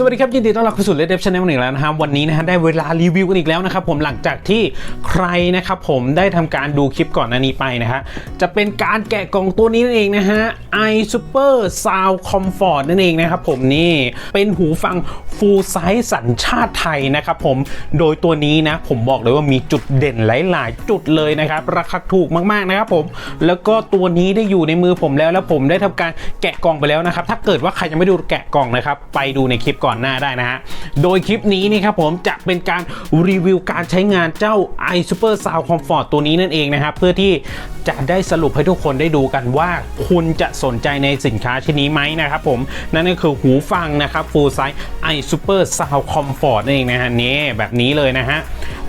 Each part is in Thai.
สวัสดีครับยินดีต้อนรับเข้าสู่ Red Dev Channel อีกแล้วนะครับวันนี้นะฮะได้เวลารีวิวกันอีกแล้วนะครับผมหลังจากที่ใครนะครับผมได้ทำการดูคลิปก่อนหน้านี้ไปนะฮะจะเป็นการแกะกล่องตัวนี้นั่นเองนะฮะ i Super Sound Comfort นั่นเองนะครับผมนี่เป็นหูฟัง full size สัญชาติไทยนะครับผมโดยตัวนี้นะผมบอกเลยว่ามีจุดเด่นหลาย ๆ จุดเลยนะครับราคาถูกมากๆนะครับผมแล้วก็ตัวนี้ได้อยู่ในมือผมแล้วแล้วผมได้ทำการแกะกล่องไปแล้วนะครับถ้าเกิดว่าใครยังไม่ดูแกะกล่องนะครับไปดูในคลิปก่อนหน้าได้นะฮะ โดยคลิปนี้นี่ครับผมจะเป็นการรีวิวการใช้งานเจ้า i Super Sound Comfort ตัวนี้นั่นเองนะครับ เพื่อที่จะได้สรุปให้ทุกคนได้ดูกันว่าคุณจะสนใจในสินค้าชิ้นนี้ไหมนะครับผม นั่นก็คือหูฟังนะครับ Full Size i Super Sound Comfort นั่นเองนะฮะนี่แบบนี้เลยนะฮะ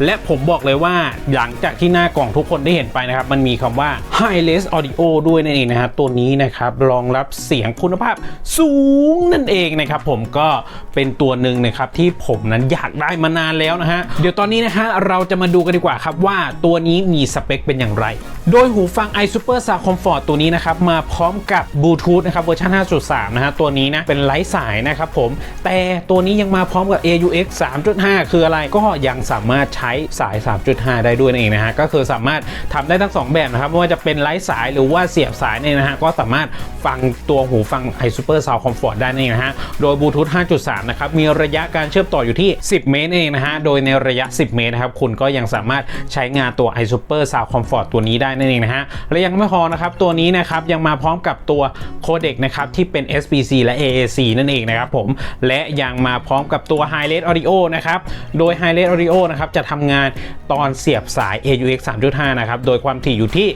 และผมบอกเลยว่าหลังจากที่หน้ากล่องทุกคนได้เห็นไปนะครับ มันมีคำว่า High Res Audio ด้วยนั่นเองนะฮะตัวนี้นะครับรองรับเสียงคุณภาพสูงนั่นเองนะครับผมก็เป็นตัวหนึ่งนะครับที่ผมนั้นอยากได้มานานแล้วนะฮะ เดี๋ยวตอนนี้นะฮะเราจะมาดูกันดีกว่าครับว่าตัวนี้มีสเปคเป็นอย่างไร โดยหูฟัง i Super Sound Comfort ตัวนี้นะครับมาพร้อมกับบลูทูธนะครับเวอร์ชัน5.3 นะฮะตัวนี้นะเป็นไร้สายนะครับผม แต่ตัวนี้ยังมาพร้อมกับ AUX 3.5 คืออะไรก็ยังสามารถใช้สาย 3.5 ได้ด้วยนั่นเองนะฮะก็คือสามารถทำได้ทั้ง 2 แบบนะครับไม่ว่าจะเป็นไร้สายหรือว่าเสียบสายเนี่ยนะฮะก็สามารถฟังตัวหูฟัง i Super Sound Comfort ได้นั่นเองนะฮะโดยบลูทูธ5.3นะครับมีระยะการเชื่อมต่ออยู่ที่ 10 เมตรเองนะฮะโดยในระยะ 10 เมตรนะครับคุณก็ยังสามารถใช้งานตัว i Super Sound Comfort ตัวนี้ได้นั่นเองนะฮะและยังไม่พอนะครับตัวนี้นะครับยังมาพร้อมกับตัวโคเด็กนะครับที่เป็น SBC และ AAC นั่นเองนะครับผมและยังมาพร้อมกับตัว High Res Audio นะครับโดย High Res Audio นะครับจะทำงานตอนเสียบสาย AUX 3.5 นะครับโดยความถี่อยู่ที่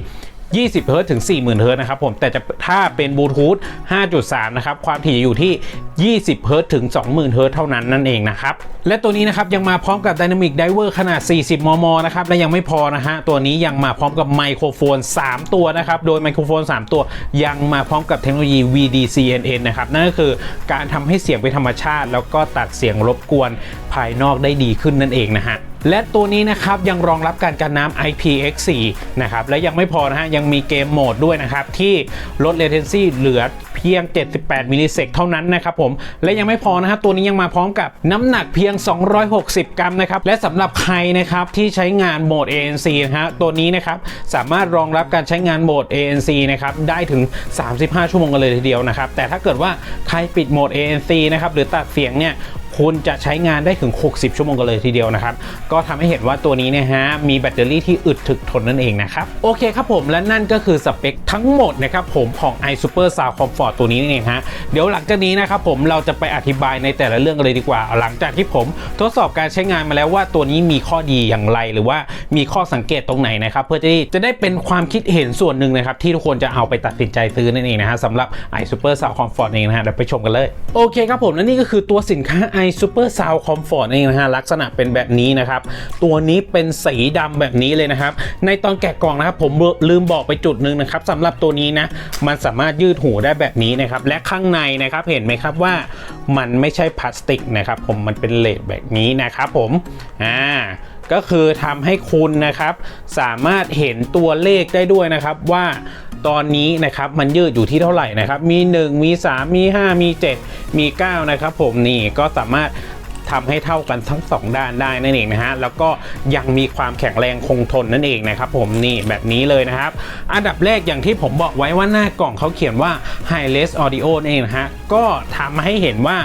20เฮิร์ตถึง 40,000เฮิร์ตนะครับผมแต่จะถ้าเป็นบลูทูธ5.3 นะครับ ความถี่อยู่ที่ 20เฮิร์ตถึง 20,000เฮิร์ตเท่านั้นนั่นเองนะครับ และตัวนี้นะครับยังมาพร้อมกับ Dynamic Diver ขนาด 40 มม นะครับ และยังไม่พอนะฮะ ตัวนี้ยังมาพร้อมกับไมโครโฟน 3 ตัวนะครับ โดยไมโครโฟน 3 ตัวยังมาพร้อมกับเทคโนโลยี VDCNN นะครับ นั่นก็คือการทำให้เสียงเป็นธรรมชาติ แล้วก็ตัดเสียงรบกวนภายนอกได้ดีขึ้นนั่นเองนะฮะและตัวนี้นะครับยังรองรับการกันน้ำ IPX4 นะครับและยังไม่พอนะฮะยังมีเกมโหมดด้วยนะครับ ที่ลด latency เหลือเพียง 78 มิลลิเซกเท่านั้นนะครับผม และยังไม่พอนะฮะตัวนี้ยังมาพร้อมกับน้ำหนักเพียง260 กรัมนะครับ และสำหรับใครนะครับที่ใช้งานโหมด ANC นะฮะตัวนี้นะครับสามารถรองรับการใช้งานโหมด ANC นะครับได้ถึง 35 ชั่วโมงกันเลยทีเดียวนะครับ แต่ถ้าเกิดว่าใครปิดโหมด ANC นะครับหรือตัดเสียงเนี่ย คุณจะใช้งานได้ถึง 60 ชั่วโมงกันเลยทีเดียวนะครับ ก็ทำให้เห็นว่าตัวนี้นะฮะ มีแบตเตอรี่ที่อึดถึกทนนั่นเองนะครับ โอเคครับผม และนั่นก็คือสเปคทั้งหมดนะครับผมของ i Super Sound Comfort ตัวนี้นั่นเองฮะ เดี๋ยวหลังจากนี้นะครับผมเราจะไปอธิบายในแต่ละเรื่องเลยดีกว่า หลังจากที่ผมทดสอบการใช้งานมาแล้วว่าตัวนี้มีข้อดีอย่างไร หรือว่ามีข้อสังเกตตรงไหนนะครับเพื่อที่จะได้เป็นความคิดเห็นส่วนหนึ่งนะครับที่ทุกคนจะเอาไปตัดสินใจซื้อนั่นเองนะฮะสำหรับ i Super Sound Comfort เองนะฮะเดี๋ยวไปชมกันเลยโอเคครับผมและนี่ก็คือตัวสินค้า i Super Sound Comfort เองนะฮะลักษณะเป็นแบบนี้นะครับ ตัวนี้เป็นสีดำแบบนี้เลยนะครับ ในตอนแกะกล่องนะครับผมลืมบอกไปจุดหนึ่งนะครับสำหรับตัวนี้นะมันสามารถยืดหูได้แบบนี้นะครับ และข้างในนะครับเห็นไหมครับว่ามันไม่ใช่พลาสติกนะครับ ผมมันเป็นเลดแบบนี้นะครับผมอ่าก็คือทำให้คุณนะครับ สามารถเห็นตัวเลขได้ด้วยนะครับว่า ตอนนี้นะครับมันยืดอยู่ที่เท่าไหร่นะครับมี 1 มี 3 มี 5 มี 7 มี 9 นะครับผมนี่ก็สามารถ ทำให้เท่ากันทั้ง 2 ด้านได้นั่นเองนะฮะแล้วก็ยังมีความแข็งแรงคงทนนั่นเองนะครับผมนี่แบบนี้เลยนะครับ อันดับแรกอย่างที่ผมบอกไว้ว่าหน้ากล่องเขาเขียนว่า High Res Audio นั่นเองนะฮะก็ทำให้เห็นว่า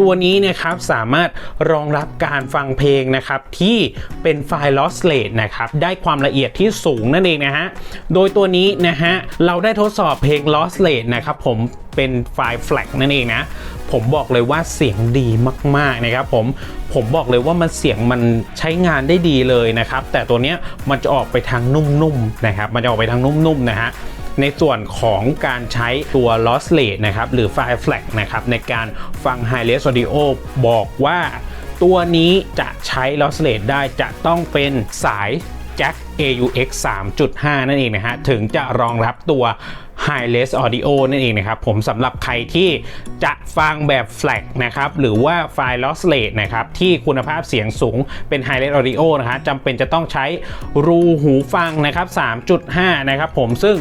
ตัวนี้นะครับสามารถรองรับการฟังเพลงนะครับที่เป็นไฟล์ lossless นะครับได้ความละเอียดที่สูงนั่นเองนะฮะโดยตัวนี้นะฮะเราได้ทดสอบเพลง lossless นะครับผม เป็นไฟล์ FLAC นั่นเองนะ ผมบอกเลยว่าเสียงดีมากๆนะครับผมผมบอกเลยว่ามันเสียงมันใช้งานได้ดีเลยนะครับ แต่ตัวเนี้ยมันจะออกไปทางนุ่มๆนะครับ มันจะออกไปทางนุ่มๆนะฮะในส่วนของการใช้ตัว lossless นะครับ หรือไฟล์ FLAC นะครับ ในการฟัง High Res Audio บอกว่าตัวนี้จะใช้ lossless ได้จะต้องเป็นสายแจ็ค AUX 3.5 นั่นเองนะฮะ ถึงจะรองรับตัว High-res Audio นั่นเองนะครับ ผมสำหรับใครที่จะฟังแบบ FLAC นะครับ หรือว่าไฟล์ lossless นะครับ ที่คุณภาพเสียงสูงเป็น High-res Audio นะฮะจำเป็นจะต้องใช้รูหูฟังนะครับ 3.5 นะครับผมซึ่ง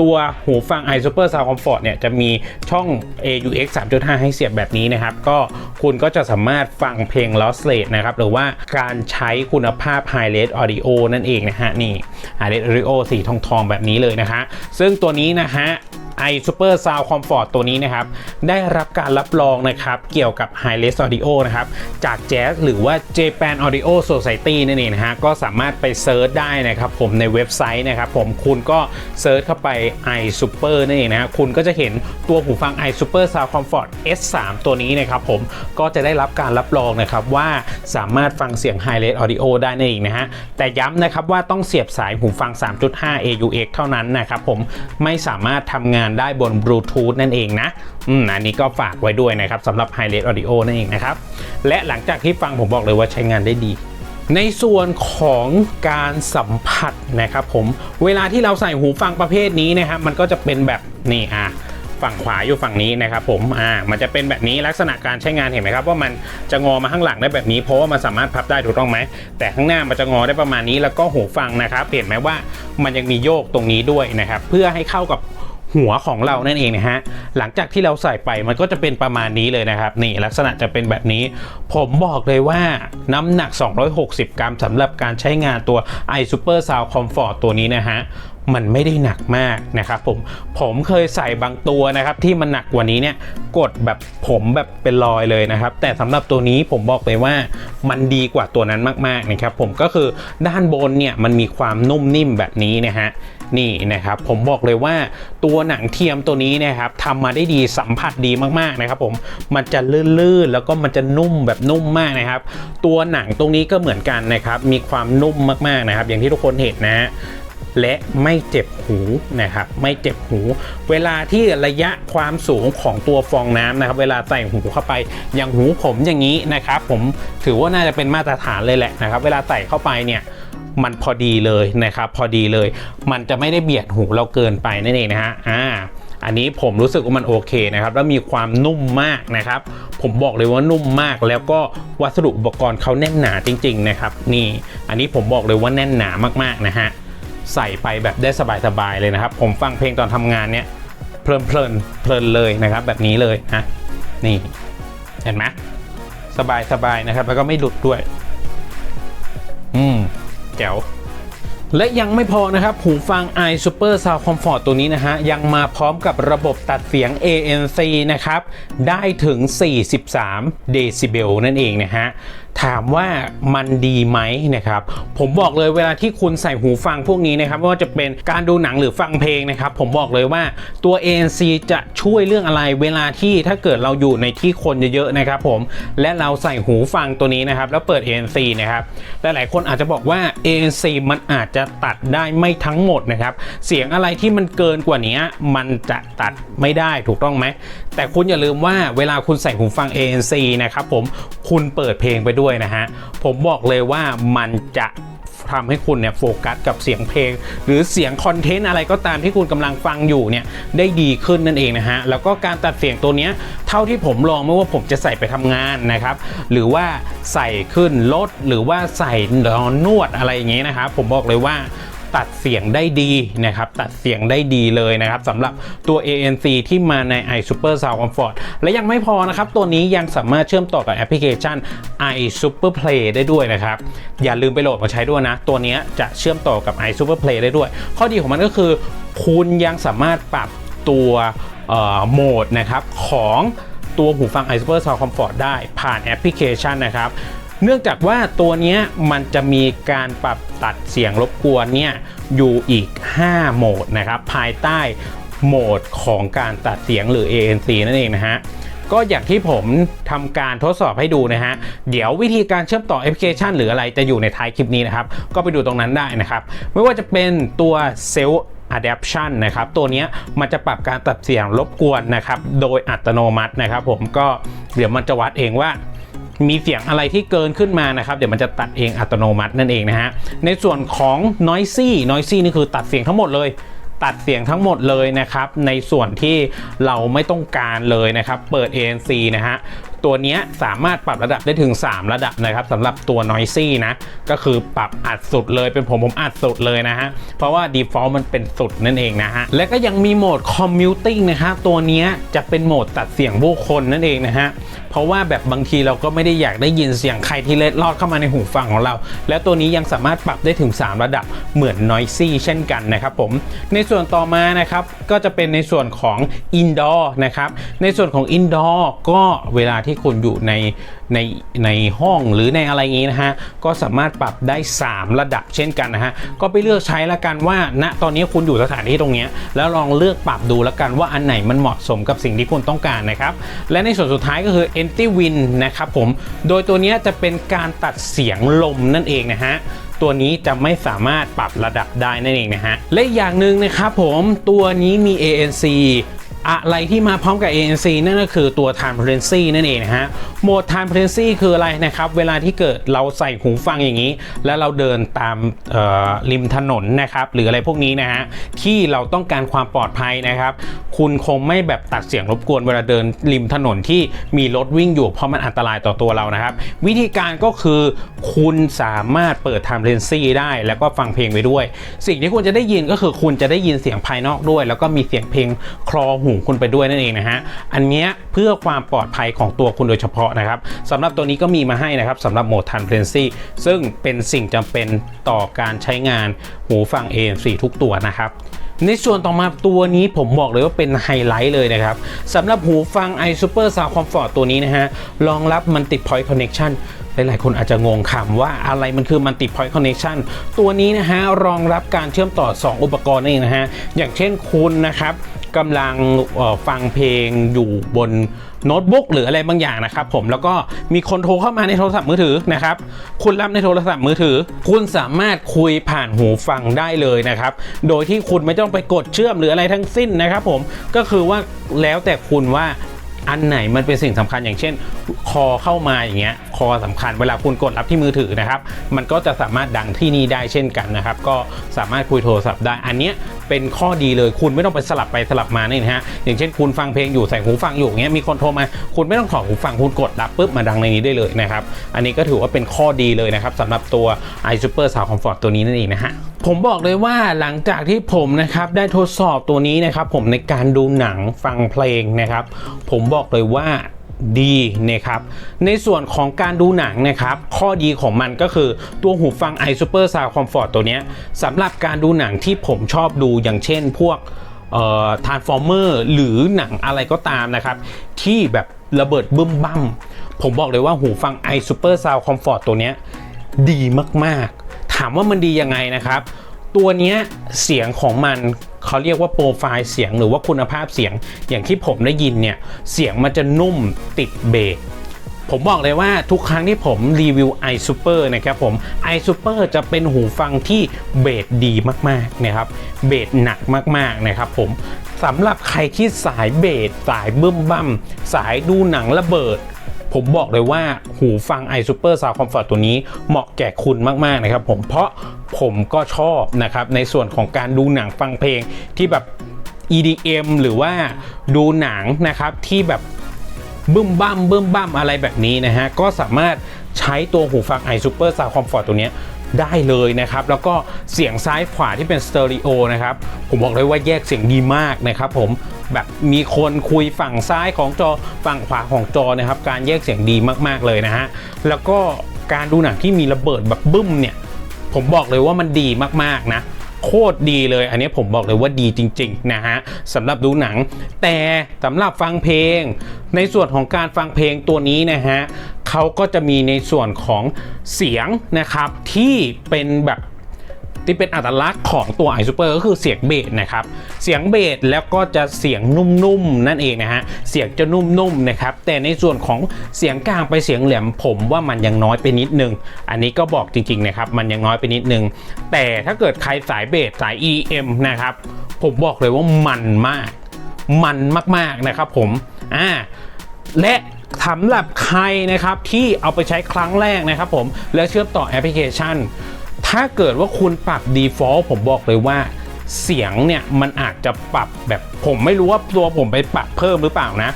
ตัวหูฟัง iSuper Sound Comfort เนี่ยจะมีช่อง AUX 3.5 ให้เสียบแบบนี้นะครับ ก็คุณก็จะสามารถฟังเพลง lossless นะครับ หรือว่าการใช้คุณภาพ High-res Audio นั่นเองนะฮะนี่ High-res Audio สีทองทองๆแบบนี้เลยนะฮะซึ่งตัวนี้นะฮะね。I Super Sound Comfort ตัวนี้นะครับ ได้รับการรับรองนะครับ เกี่ยวกับ High Res Audio นะครับ จาก Jazz หรือว่า Japan Audio Society นั่นเองนะฮะ ก็สามารถไปเซิร์ชได้นะครับผมในเว็บไซต์นะครับผมคุณก็เซิร์ชเข้าไป i Super นั่นเองนะฮะคุณก็จะเห็นตัวหูฟัง i Super Sound Comfort S3 ตัวนี้นะครับผมก็จะได้รับการรับรองนะครับว่าสามารถฟังเสียง High Res Audio ได้นั่นเองนะฮะแต่ย้ำนะครับว่าต้องเสียบสายหูฟัง 3.5 AUX เท่านั้นนะครับผมไม่สามารถทำงานได้บนบลูทูธนั่นเองนะอืมอันนี้ก็ฝากไว้ด้วยนะครับสำหรับ High Res Audio นั่นเองนะครับ และหลังจากที่ฟังผมบอกเลยว่าใช้งานได้ดีในส่วนของการสัมผัสนะครับผมเวลาที่เราใส่หูฟังประเภทนี้นะครับมันก็จะเป็นแบบนี่อะฝั่งขวาอยู่ฝั่งนี้นะครับผมอ่ามันจะเป็นแบบนี้ลักษณะการใช้งานเห็นไหมครับว่ามันจะงอมาข้างหลังได้แบบนี้เพราะว่ามันสามารถพับได้ถูกต้องไหมแต่ข้างหน้ามันจะงอได้ประมาณนี้แล้วก็หูฟังนะครับเห็นไหมว่ามันยังมีโยกตรงนี้ด้วยนะครับเพื่อให้เข้ากับ หัวของเรานั่นเองนะฮะหลังจากที่เราใส่ไปมันก็จะเป็นประมาณนี้เลยนะครับนี่ลักษณะจะเป็นแบบนี้ ผมบอกเลยว่าน้ำหนัก 260 กรัมสำหรับการใช้งานตัว i Super Sound Comfort ตัวนี้นะฮะมันไม่ได้หนักมากนะครับผมผมเคยใส่บางตัวนะครับที่มันหนักกว่านี้เนี่ยกดแบบผมแบบเป็นรอยเลยนะครับ แต่สำหรับตัวนี้ผมบอกเลยว่ามันดีกว่าตัวนั้นมากๆนะครับผมก็คือด้านบนเนี่ยมันมีความนุ่มนิ่มแบบนี้นะฮะ นี่นะครับผมบอกเลยว่าตัวหนังเทียมตัวนี้นะครับทำมาได้ดีสัมผัสดีมากๆนะครับผมมันจะลื่นๆแล้วก็มันจะนุ่มแบบนุ่มมากนะครับ ตัวหนังตรงนี้ก็เหมือนกันนะครับ มีความนุ่มมากๆนะครับ อย่างที่ทุกคนเห็นนะฮะและไม่เจ็บหูนะครับไม่เจ็บหู เวลาที่ระยะความสูงของตัวฟองน้ำนะครับ เวลาใส่หูเข้าไปอย่างหูผมอย่างนี้นะครับ ผมถือว่าน่าจะเป็นมาตรฐานเลยแหละนะครับ เวลาใส่เข้าไปเนี่ย มันพอดีเลยนะครับพอดีเลย มันจะไม่ได้เบียดหูเราเกินไปนั่นเองนะฮะอ่าอันนี้ผมรู้สึกว่ามันโอเคนะครับ แล้วมีความนุ่มมากนะครับ ผมบอกเลยว่านุ่มมากแล้วก็วัสดุอุปกรณ์เขาแน่นหนาจริง ๆ นะครับ นี่ อันนี้ผมบอกเลยว่าแน่นหนามากๆนะฮะใส่ไปแบบได้สบายๆเลยนะครับ ผมฟังเพลงตอนทำงานเนี่ยเพลินเพลินเพลินเลยนะครับ แบบนี้เลยนะนี่เห็นไหมสบายสบายนะครับ แล้วก็ไม่หลุดด้วย อืม แจ๋วและยังไม่พอนะครับ หูฟัง i Super Sound Comfort ตัวนี้นะฮะ ยังมาพร้อมกับระบบตัดเสียง ANC นะครับ ได้ถึง 43 เดซิเบลนั่นเองนะฮะถามว่ามันดีไหมนะครับผมบอกเลยเวลาที่คุณใส่หูฟังพวกนี้นะครับไม่ว่าจะเป็นการดูหนังหรือฟังเพลงนะครับผมบอกเลยว่าตัว ANC จะช่วยเรื่องอะไรเวลาที่ถ้าเกิดเราอยู่ในที่คนเยอะๆนะครับผมและเราใส่หูฟังตัวนี้นะครับแล้วเปิด ANC นะครับหลายๆคนอาจจะบอกว่า ANC มันอาจจะตัดได้ไม่ทั้งหมดนะครับเสียงอะไรที่มันเกินกว่านี้มันจะตัดไม่ได้ถูกต้องไหมแต่คุณอย่าลืมว่าเวลาคุณใส่หูฟัง ANC นะครับผม คุณเปิดเพลงไปด้วยนะฮะ ผมบอกเลยว่ามันจะทำให้คุณเนี่ยโฟกัสกับเสียงเพลง หรือเสียงคอนเทนต์อะไรก็ตามที่คุณกำลังฟังอยู่เนี่ยได้ดีขึ้นนั่นเองนะฮะ แล้วก็การตัดเสียงตัวเนี้ยเท่าที่ผมลองไม่ว่าผมจะใส่ไปทำงานนะครับ หรือว่าใส่ขึ้นรถหรือว่าใส่นวดอะไรอย่างเงี้ยนะครับผมบอกเลยว่า ตัดเสียงได้ดีนะครับตัดเสียงได้ดีเลยนะครับสำหรับตัว ANC ที่มาใน i Super Sound Comfort และยังไม่พอนะครับ ตัวนี้ยังสามารถเชื่อมต่อกับแอปพลิเคชัน i Super Play ได้ด้วยนะครับ อย่าลืมไปโหลดมาใช้ด้วยนะ ตัวนี้จะเชื่อมต่อกับ i Super Play ได้ด้วย ข้อดีของมันก็คือ คุณยังสามารถปรับตัวโหมดนะครับของตัวหูฟัง i Super Sound Comfort ได้ผ่านแอปพลิเคชันนะครับ เนื่องจากว่าตัวนี้มันจะมีการปรับตัดเสียงรบกวนเนี่ยอยู่อีก 5 โหมดนะครับภายใต้โหมดของการตัดเสียงหรือ ANC นั่นเองนะฮะก็อย่างที่ผมทำการทดสอบให้ดูนะฮะ เดี๋ยววิธีการเชื่อมต่อแอปพลิเคชันหรืออะไรจะอยู่ในท้ายคลิปนี้นะครับ ก็ไปดูตรงนั้นได้นะครับ ไม่ว่าจะเป็นตัว Self Adaption นะครับ ตัวนี้มันจะปรับการตัดเสียงรบกวนนะครับ โดยอัตโนมัตินะครับผมก็เดี๋ยวมันจะวัดเองว่า มีเสียงอะไรที่เกินขึ้นมานะครับ เดี๋ยวมันจะตัดเองอัตโนมัตินั่นเองนะฮะ ในส่วนของ noisy noisy นี่คือตัดเสียงทั้งหมดเลยตัดเสียงทั้งหมดเลยนะครับ ในส่วนที่เราไม่ต้องการเลยนะครับ เปิด ANC นะฮะ ตัวนี้สามารถปรับระดับได้ถึง 3 ระดับนะครับสำหรับตัว Noisy นะ ก็คือปรับอัดสุดเลยเป็นผมผมอัดสุดเลยนะฮะ เพราะว่า default มันเป็นสุดนั่นเองนะฮะ และก็ยังมีโหมด commuting นะฮะตัวนี้จะเป็นโหมดตัดเสียงผู้คนนั่นเองนะฮะเพราะว่าแบบบางทีเราก็ไม่ได้อยากได้ยินเสียงใครที่เล็ดลอดเข้ามาในหูฟังของเรา และตัวนี้ยังสามารถปรับได้ถึง 3 ระดับเหมือน Noisy เช่นกันนะครับผม ในส่วนต่อมานะครับก็จะเป็นในส่วนของ indoor นะครับ ในส่วนของ indoor ก็เวลาที่คุณอยู่ในในในห้องหรือในอะไรอย่างนี้นะฮะ ก็สามารถปรับได้ 3 ระดับเช่นกันนะฮะ ก็ไปเลือกใช้ละกันว่าณตอนนี้คุณอยู่สถานที่ตรงเนี้ยแล้วลองเลือกปรับดูละกันว่าอันไหนมันเหมาะสมกับสิ่งที่คุณต้องการนะครับ และในส่วนสุดท้ายก็คือ e n t i win นะครับผม โดยตัวนี้จะเป็นการตัดเสียงลมนั่นเองนะฮะตัวนี้จะไม่สามารถปรับระดับได้นั่นเองนะฮะ และอย่างหนึ่งนะครับผมตัวนี้มี ANC อะไรที่มาพร้อมกับ ANC นั่นก็คือตัว transparency นั่นเองนะฮะ โหมด transparency คืออะไรนะครับ เวลาที่เกิดเราใส่หูฟังอย่างนี้ แล้วเราเดินตามริมถนนนะครับ หรืออะไรพวกนี้นะฮะ ที่เราต้องการความปลอดภัยนะครับ คุณคงไม่แบบตัดเสียงรบกวนเวลาเดินริมถนนที่มีรถวิ่งอยู่ เพราะมันอันตรายต่อตัวเรานะครับ วิธีการก็คือคุณสามารถเปิด transparency ได้ แล้วก็ฟังเพลงไปด้วย สิ่งที่คุณจะได้ยินก็คือคุณจะได้ยินเสียงภายนอกด้วย แล้วก็มีเสียงเพลงคลอหูคุณไปด้วยนั่นเองนะฮะอันเนี้ยเพื่อความปลอดภัยของตัวคุณโดยเฉพาะนะครับสำหรับตัวนี้ก็มีมาให้นะครับสำหรับโหมด transparency ซึ่งเป็นสิ่งจำเป็นต่อการใช้งานหูฟัง ANC ทุกตัวนะครับในส่วนต่อมาตัวนี้ผมบอกเลยว่าเป็นไฮไลท์เลยนะครับสำหรับหูฟัง i Super Sound Comfort ตัวนี้นะฮะรองรับ Multi Point Connection หลายๆ คนอาจจะงงคำว่าอะไรมันคือ Multi Point Connection ตัวนี้นะฮะรองรับการเชื่อมต่อ 2 อุปกรณ์นี่นะฮะอย่างเช่นคุณนะครับ กำลังฟังเพลงอยู่บนโน้ตบุ๊กหรืออะไรบางอย่างนะครับผมแล้วก็มีคนโทรเข้ามาในโทรศัพท์มือถือนะครับ คุณรับในโทรศัพท์มือถือ คุณสามารถคุยผ่านหูฟังได้เลยนะครับ โดยที่คุณไม่ต้องไปกดเชื่อมหรืออะไรทั้งสิ้นนะครับผมก็คือว่าแล้วแต่คุณว่าอันไหนมันเป็นสิ่งสำคัญอย่างเช่น คอเข้ามาอย่างเงี้ยคอสำคัญเวลาคุณกดรับที่มือถือนะครับ มันก็จะสามารถดังที่นี่ได้เช่นกันนะครับ ก็สามารถคุยโทรศัพท์ได้ อันเนี้ย เป็นข้อดีเลยคุณไม่ต้องไปสลับไปสลับมานี่นะฮะอย่างเช่นคุณฟังเพลงอยู่ใส่หูฟังอยู่อย่างเงี้ยมีคนโทรมา คุณไม่ต้องถอดหูฟังคุณกดรับปุ๊บมาดังในนี้ได้เลยนะครับ อันนี้ก็ถือว่าเป็นข้อดีเลยนะครับสำหรับตัว i Super Sound Comfort ตัวนี้นั่นเองนะฮะผมบอกเลยว่าหลังจากที่ผมนะครับได้ทดสอบตัวนี้นะครับผมในการดูหนังฟังเพลงนะครับ ผมบอกเลยว่า ดีนะครับในส่วนของการดูหนังนะครับข้อดีของมันก็คือตัวหูฟัง i Super Sound Comfort ตัวนี้สำหรับการดูหนังที่ผมชอบดูอย่างเช่นพวกเอ่อ Transformer หรือหนังอะไรก็ตามนะครับ ที่แบบระเบิดบึ้มบั้มผมบอกเลยว่าหูฟัง i Super Sound Comfort ตัวนี้ดีมากๆ ถามว่ามันดียังไงนะครับ ตัวนี้เสียงของมัน เขาเรียกว่าโปรไฟล์เสียงหรือว่าคุณภาพเสียง อย่างที่ผมได้ยินเนี่ย เสียงมันจะนุ่มติดเบสผมบอกเลยว่าทุกครั้งที่ผมรีวิว i Super นะครับผม i Super จะเป็นหูฟังที่เบสดีมากๆนะครับเบสหนักมากๆนะครับผมสำหรับใครที่สายเบสสายบึ้มบั้มสายดูหนังระเบิด ผมบอกเลยว่าหูฟัง i Super Sound Comfort ตัวนี้เหมาะแก่คุณมาก ๆ นะครับผมเพราะผมก็ชอบนะครับ ในส่วนของการดูหนังฟังเพลงที่แบบ EDM หรือว่าดูหนังนะครับที่แบบบึ้มบั้มบึ้มบั้มอะไรแบบนี้นะฮะ ก็สามารถใช้ตัวหูฟัง i Super Sound Comfort ตัวนี้ ได้เลยนะครับ แล้วก็เสียงซ้ายขวาที่เป็นสเตอริโอนะครับ ผมบอกเลยว่าแยกเสียงดีมากนะครับผมแบบมีคนคุยฝั่งซ้ายของจอฝั่งขวาของจอนะครับ การแยกเสียงดีมากๆเลยนะฮะแล้วก็การดูหนังที่มีระเบิดแบบบึ้มเนี่ย ผมบอกเลยว่ามันดีมากๆนะโคตรดีเลย อันนี้ผมบอกเลยว่าดีจริง ๆ นะฮะสำหรับดูหนัง แต่สำหรับฟังเพลง ในส่วนของการฟังเพลงตัวนี้นะฮะ เขาก็จะมีในส่วนของเสียงนะครับที่เป็นแบบที่เป็นอัตลักษณ์ของตัว i Super ก็คือเสียงเบสนะครับ เสียงเบสแล้วก็จะเสียงนุ่มๆนั่นเองนะฮะ เสียงจะนุ่มๆนะครับ แต่ในส่วนของเสียงกลางไปเสียงแหลมผมว่ามันยังน้อยไปนิดนึง อันนี้ก็บอกจริงๆนะครับ มันยังน้อยไปนิดนึง แต่ถ้าเกิดใครสายเบสสาย EM นะครับ ผมบอกเลยว่ามันมาก มันมากๆนะครับผม อ่า และ สำหรับใครนะครับที่เอาไปใช้ครั้งแรกนะครับผมแล้วเชื่อมต่อแอปพลิเคชัน ถ้าเกิดว่าคุณปรับ default ผมบอกเลยว่าเสียงเนี่ยมันอาจจะปรับแบบผมไม่รู้ว่าตัวผมไปปรับเพิ่มหรือเปล่านะ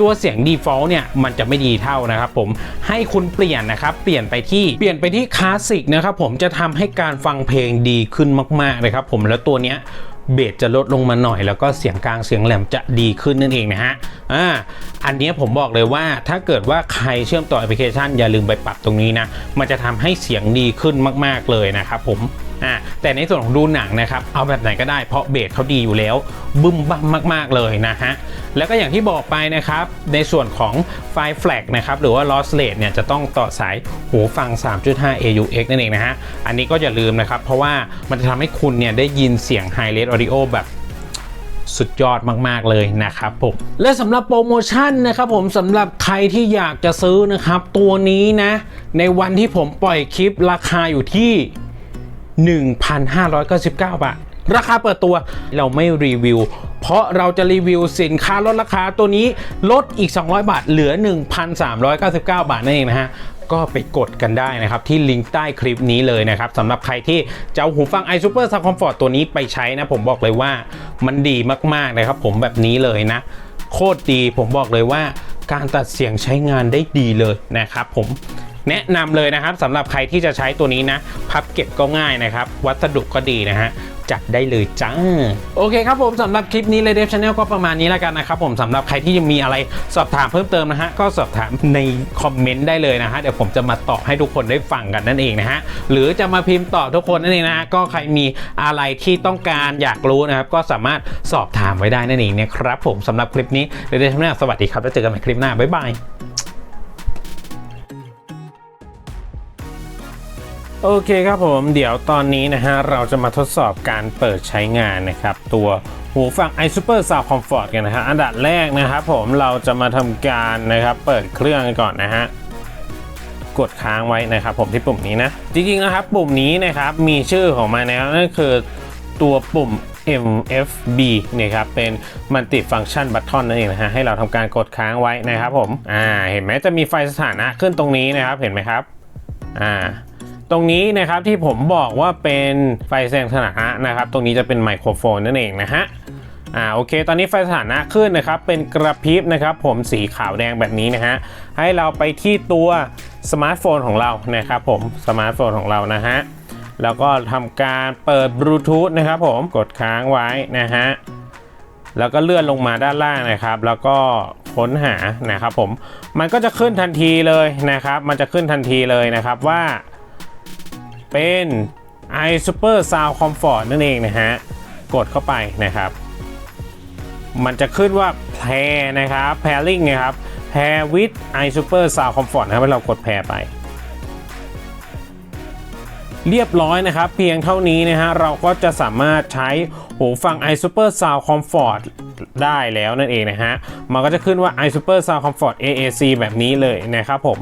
ตัวเสียง default เนี่ยมันจะไม่ดีเท่านะครับผมให้คุณเปลี่ยนนะครับเปลี่ยนไปที่เปลี่ยนไปที่คลาสสิกนะครับผมจะทำให้การฟังเพลงดีขึ้นมากๆเลยครับผมแล้วตัวเนี้ย เบสจะลดลงมาหน่อย แล้วก็เสียงกลางเสียงแหลมจะดีขึ้นนั่นเองนะฮะอ่าอันนี้ผมบอกเลยว่าถ้าเกิดว่าใครเชื่อมต่อแอปพลิเคชัน อย่าลืมไปปรับตรงนี้นะ มันจะทำให้เสียงดีขึ้นมาก ๆเลยนะครับผม อ่าแต่ในส่วนของดูหนังนะครับเอาแบบไหนก็ได้เพราะเบสเขาดีอยู่แล้ว บึ้มบั้มมาก ๆ เลยนะฮะแล้วก็อย่างที่บอกไปนะครับในส่วนของไฟล์ flag นะครับหรือว่า loss rate เนี่ยจะต้องต่อสายหูฟัง 3.5 AUX นั่นเองนะฮะอันนี้ก็อย่าลืมนะครับ เพราะว่ามันจะทำให้คุณเนี่ยได้ยินเสียง high res audio แบบสุดยอดมาก ๆ เลยนะครับผมและสำหรับโปรโมชั่นนะครับผมสำหรับใครที่อยากจะซื้อนะครับ ตัวนี้นะ ในวันที่ผมปล่อยคลิปราคาอยู่ที่ 1,599 บาท ราคาเปิดตัวเราไม่รีวิว เพราะเราจะรีวิวสินค้าลดราคาตัวนี้ลดอีก 200 บาท เหลือ 1,399 บาทนั่นเองนะฮะก็ไปกดกันได้นะครับ ที่ลิงก์ใต้คลิปนี้เลยนะครับสำหรับใครที่จะเอาหูฟัง iSuper Sound Comfort ตัวนี้ไปใช้นะ ผมบอกเลยว่ามันดีมากๆนะครับ ผมแบบนี้เลยนะ โคตรดีผมบอกเลยว่า การตัดเสียงใช้งานได้ดีเลยนะครับผมแนะนำเลยนะครับสำหรับใครที่จะใช้ตัวนี้นะ พับเก็บก็ง่ายนะครับ วัสดุก็ดีนะฮะ จัดได้เลยจ้า โอเคครับผมสำหรับคลิปนี้เลยเดฟชาแนลก็ประมาณนี้แล้วกันนะครับผมสำหรับใครที่ยังมีอะไรสอบถามเพิ่มเติมนะฮะก็สอบถามในคอมเมนต์ได้เลยนะฮะเดี๋ยวผมจะมาตอบให้ทุกคนได้ฟังกันนั่นเองนะฮะหรือจะมาพิมพ์ตอบทุกคนนั่นเองนะฮะก็ใครมีอะไรที่ต้องการอยากรู้นะครับก็สามารถสอบถามไว้ได้นั่นเองนะครับผมสำหรับคลิปนี้เดฟชาแนลสวัสดีครับแล้วเจอกันใหม่คลิปหน้าบ๊ายบาย โอเคครับผมเดี๋ยวตอนนี้นะฮะเราจะมาทดสอบการเปิดใช้งานนะครับตัวหูฟัง iSuper Sound Comfort กันนะฮะอันดับแรกนะครับผมเราจะมาทำการนะครับเปิดเครื่องกันก่อนนะฮะกดค้างไว้นะครับผมที่ปุ่มนี้นะ จริงๆนะครับปุ่มนี้นะครับมีชื่อของมันนะครับนั่นคือตัวปุ่ม MFB เนะครับเป็น Multi Function Button นั่นเองนะฮะให้เราทำการกดค้างไว้นะครับผมอ่าเห็นไหมจะมีไฟสถานะขึ้นตรงนี้นะครับเห็นไหมครับอ่า ตรงนี้นะครับที่ผมบอกว่าเป็นไฟแสดงสถานะนะครับ ตรงนี้จะเป็นไมโครโฟนนั่นเองนะฮะอ่าโอเค ตอนนี้ไฟสถานะขึ้นนะครับ เป็นกระพริบนะครับ ผมสีขาวแดงแบบนี้นะฮะ ให้เราไปที่ตัวสมาร์ทโฟนของเรานะครับผมสมาร์ทโฟนของเรานะฮะ แล้วก็ทำการเปิดบลูทูธนะครับผมกดค้างไว้นะฮะ แล้วก็เลื่อนลงมาด้านล่างนะครับ แล้วก็ค้นหานะครับผม มันก็จะขึ้นทันทีเลยนะครับ มันจะขึ้นทันทีเลยนะครับว่า เป็น iSuper Sound Comfort นั่นเองนะฮะ กดเข้าไปนะครับ มันจะขึ้นว่า pair นะครับ pairing นะครับ pair with iSuper Sound Comfort นะครับเรากด pair ไป เรียบร้อยนะครับ เพียงเท่านี้นะฮะ เราก็จะสามารถใช้หูฟัง iSuper Sound Comfort ได้แล้วนั่นเองนะฮะ มันก็จะขึ้นว่า iSuper Sound Comfort AAC แบบนี้เลยนะครับผม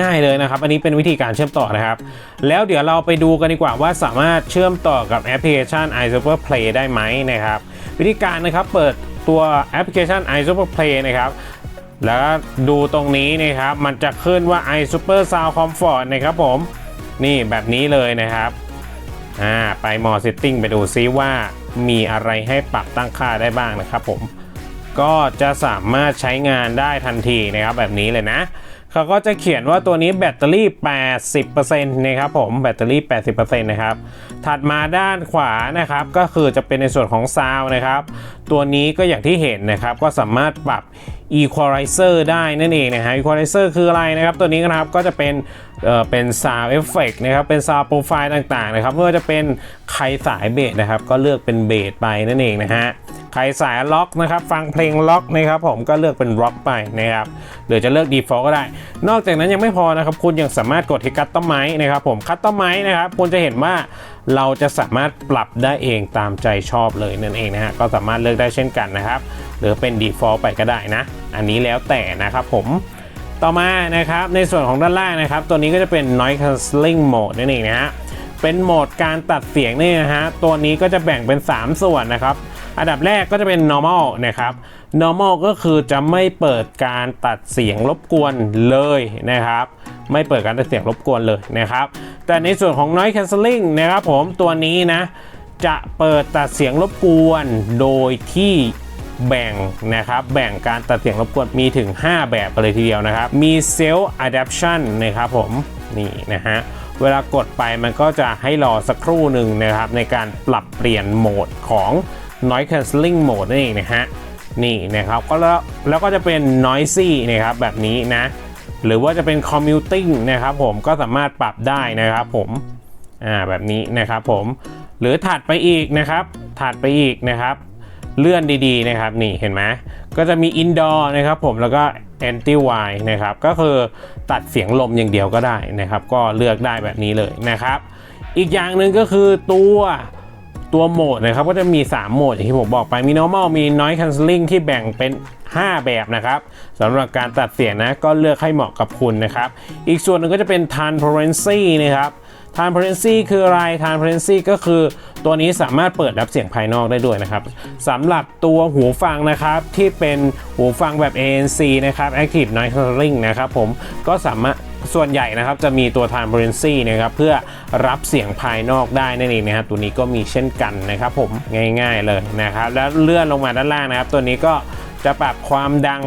ง่าย ๆเลยนะครับ อันนี้เป็นวิธีการเชื่อมต่อนะครับ แล้วเดี๋ยวเราไปดูกันดีกว่าว่าสามารถเชื่อมต่อกับแอปพลิเคชัน iSuper Play ได้ไหมนะครับ วิธีการนะครับเปิดตัวแอปพลิเคชัน iSuper Play นะครับแล้วดูตรงนี้นะครับ มันจะขึ้นว่า iSuper Sound Comfort นะครับผม นี่แบบนี้เลยนะครับอ่าไปมอ Setting ไปดูซิว่ามีอะไรให้ปรับตั้งค่าได้บ้างนะครับผม ก็จะสามารถใช้งานได้ทันทีนะครับแบบนี้เลยนะ เขาก็จะเขียนว่าตัวนี้แบตเตอรี่ 80%นะครับผมแบตเตอรี่ 80%นะครับ ถัดมาด้านขวานะครับก็คือจะเป็นในส่วนของซาวนะครับ ตัวนี้ก็อย่างที่เห็นนะครับก็สามารถปรับ equalizer ได้นั่นเองนะฮะ equalizer คืออะไรนะครับ ตัวนี้นะครับก็จะเป็นเอ่อเป็น sound effect นะครับ เป็น sound profile ต่างๆนะครับไม่ว่าจะเป็นใครสายเบสนะครับ ก็เลือกเป็นเบสไปนั่นเองนะฮะใครสายล็อกนะครับ ฟังเพลงล็อกนะครับผมก็เลือกเป็นล็อกไปนะครับหรือจะเลือก default ก็ได้ นอกจากนั้นยังไม่พอนะครับ คุณยังสามารถกดที่คัตตอ m ไม e นะครับผมคัตตอ m ไม e นะครับคุณจะเห็นว่าเราจะสามารถปรับได้เองตามใจชอบเลยนั่นเองนะฮะก็สามารถเลือกได้เช่นกันนะครับ หรือเป็น default ไปก็ได้นะ อันนี้แล้วแต่นะครับผมต่อมานะครับในส่วนของด้านล่างนะครับ ตัวนี้ก็จะเป็น noise cancelling mode นั่นเองนะฮะเป็นโหมดการตัดเสียงนี่นะฮะตัวนี้ก็จะแบ่งเป็น 3 ส่วนนะครับ อันดับแรกก็จะเป็น normal นะครับ normal ก็คือจะไม่เปิดการตัดเสียงรบกวนเลยนะครับ ไม่เปิดการตัดเสียงรบกวนเลยนะครับ แต่ในส่วนของ noise cancelling นะครับผมตัวนี้นะจะเปิดตัดเสียงรบกวนโดยที่แบ่งนะครับแบ่งการตัดเสียงรบกวนมีถึง 5 แบบเลยทีเดียวนะครับ มี Self Adaptation นะครับผมนี่นะฮะเวลากดไปมันก็จะให้รอสักครู่หนึ่งนะครับในการปรับเปลี่ยนโหมดของ Noise Cancelling Mode นั่นเองนะฮะนี่นะครับก็แล้วแล้วก็จะเป็น Noisy นะครับแบบนี้นะหรือว่าจะเป็น Commuting นะครับผมก็สามารถปรับได้นะครับผมอ่าแบบนี้นะครับผมหรือถัดไปอีกนะครับถัดไปอีกนะครับ เลื่อนดีๆนะครับนี่เห็นไหมก็จะมี indoor นะครับผมแล้วก็ anti wide นะครับก็คือตัดเสียงลมอย่างเดียวก็ได้นะครับ ก็เลือกได้แบบนี้เลยนะครับ อีกอย่างหนึ่งก็คือตัว ตัวโหมดนะครับก็จะมี 3 โหมดอย่างที่ผมบอกไปมี normal มี noise cancelling ที่แบ่งเป็น 5 แบบนะครับสำหรับการตัดเสียงนะก็เลือกให้เหมาะกับคุณนะครับ อีกส่วนหนึ่งก็จะเป็น transparency นะครับ transparency คืออะไร transparency ก็คือตัวนี้สามารถเปิดรับเสียงภายนอกได้ด้วยนะครับสำหรับตัวหูฟังนะครับที่เป็นหูฟังแบบ ANC นะครับ active noise cancelling นะครับผมก็สามารถ ส่วนใหญ่นะครับจะมีตัว transparency นะครับเพื่อรับเสียงภายนอกได้นั่นเองนะครับตัวนี้ก็มีเช่นกันนะครับผมง่าย ๆเลยนะครับแล้วเลื่อนลงมาด้านล่างนะครับ ตัวนี้ก็จะปรับความดัง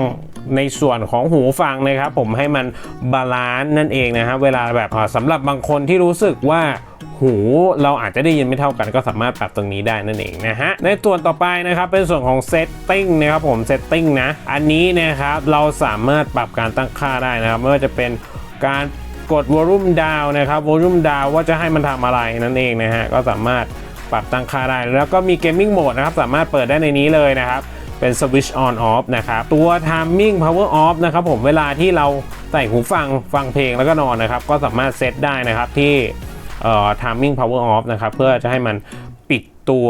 ในส่วนของหูฟังนะครับ ผมให้มันบาลานซ์นั่นเองนะครับเวลาแบบอ่าสำหรับบางคนที่รู้สึกว่าหูเราอาจจะได้ยินไม่เท่ากันก็สามารถปรับตรงนี้ได้นั่นเองนะฮะในส่วนต่อไปนะครับเป็นส่วนของ setting นะครับผม setting นะ อันนี้นะครับเราสามารถปรับการตั้งค่าได้นะครับไม่ว่าจะเป็น การกด volume down นะครับ volume down ว่าจะให้มันทำอะไรนั่นเองนะฮะก็สามารถปรับตั้งค่าได้ แล้วก็มี gaming mode นะครับสามารถเปิดได้ในนี้เลยนะครับ เป็น switch on off นะครับ ตัว timing power off นะครับผมเวลาที่เราใส่หูฟังฟังเพลงแล้วก็นอนนะครับ ก็สามารถเซตได้นะครับที่เอ่อ timing power off นะครับเพื่อจะให้มันปิดตัว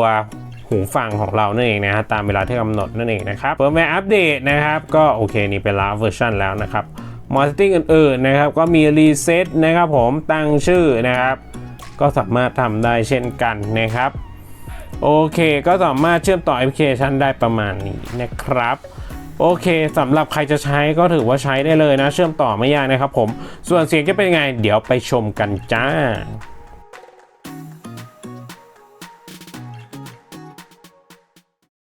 หูฟังของเรานั่นเองนะฮะตามเวลาที่กำหนดนั่นเองนะครับเฟิร์มแวร์อัปเดตนะครับ ก็โอเคนี่เป็นลาเวอร์ชันแล้วนะครับ มอสติ้งอื่นๆนะครับก็มีรีเซ็ตนะครับผมตั้งชื่อนะครับ ก็สามารถทำได้เช่นกันนะครับโอเค ก็สามารถเชื่อมต่อแอปพลิเคชันได้ประมาณนี้นะครับโอเคสำหรับใครจะใช้ก็ถือว่าใช้ได้เลยนะ เชื่อมต่อไม่ยากนะครับผม ส่วนเสียงจะเป็นไง เดี๋ยวไปชมกันจ้า